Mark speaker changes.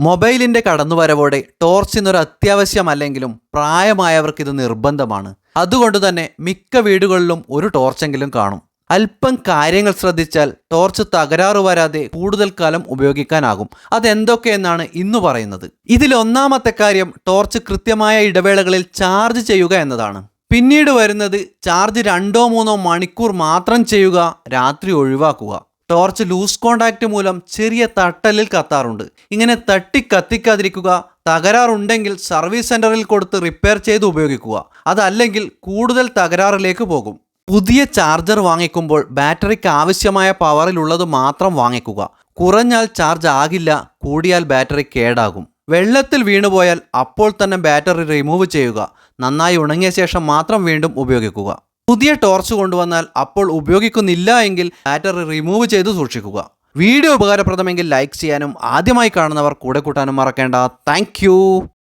Speaker 1: മൊബൈലിന്റെ കടന്നുവരവോടെ ടോർച്ച് ഇന്നൊരു അത്യാവശ്യമല്ലെങ്കിലും പ്രായമായവർക്ക് ഇത് നിർബന്ധമാണ്. അതുകൊണ്ട് തന്നെ മിക്ക വീടുകളിലും ഒരു ടോർച്ചെങ്കിലും കാണും. അല്പം കാര്യങ്ങൾ ശ്രദ്ധിച്ചാൽ ടോർച്ച് തകരാറ് വരാതെ കൂടുതൽ കാലം ഉപയോഗിക്കാനാകും. അതെന്തൊക്കെയെന്നാണ് ഇന്ന് പറയുന്നത്. ഇതിൽ ഒന്നാമത്തെ കാര്യം ടോർച്ച് കൃത്യമായ ഇടവേളകളിൽ ചാർജ് ചെയ്യുക എന്നതാണ്. പിന്നീട് വരുന്നത് ചാർജ് രണ്ടോ മൂന്നോ മണിക്കൂർ മാത്രം ചെയ്യുക രാത്രി ഒഴിവാക്കുക. ടോർച്ച് ലൂസ് കോണ്ടാക്ട് മൂലം ചെറിയ തട്ടലിൽ കത്താറുണ്ട്. ഇങ്ങനെ തട്ടി കത്തിക്കാതിരിക്കുക തകരാറുണ്ടെങ്കിൽ സർവീസ് സെന്ററിൽ കൊടുത്ത് റിപ്പയർ ചെയ്ത് ഉപയോഗിക്കുക. അതല്ലെങ്കിൽ കൂടുതൽ തകരാറിലേക്ക് പോകും. പുതിയ ചാർജർ വാങ്ങിക്കുമ്പോൾ ബാറ്ററിക്ക് ആവശ്യമായ പവറിലുള്ളത് മാത്രം വാങ്ങിക്കുക. കുറഞ്ഞാൽ ചാർജ് ആകില്ല കൂടിയാൽ ബാറ്ററി കേടാകും. വെള്ളത്തിൽ വീണുപോയാൽ അപ്പോൾ തന്നെ ബാറ്ററി റിമൂവ് ചെയ്യുക. നന്നായി ഉണങ്ങിയ ശേഷം മാത്രം വീണ്ടും ഉപയോഗിക്കുക. പുതിയ ടോർച്ച് കൊണ്ടുവന്നാൽ അപ്പോൾ ഉപയോഗിക്കുന്നില്ല എങ്കിൽ ബാറ്ററി റിമൂവ് ചെയ്ത് സൂക്ഷിക്കുക. വീഡിയോ ഉപകാരപ്രദമെങ്കിൽ ലൈക്ക് ചെയ്യാനും ആദ്യമായി കാണുന്നവർ കൂടെ കൂട്ടാനും മറക്കേണ്ട. താങ്ക്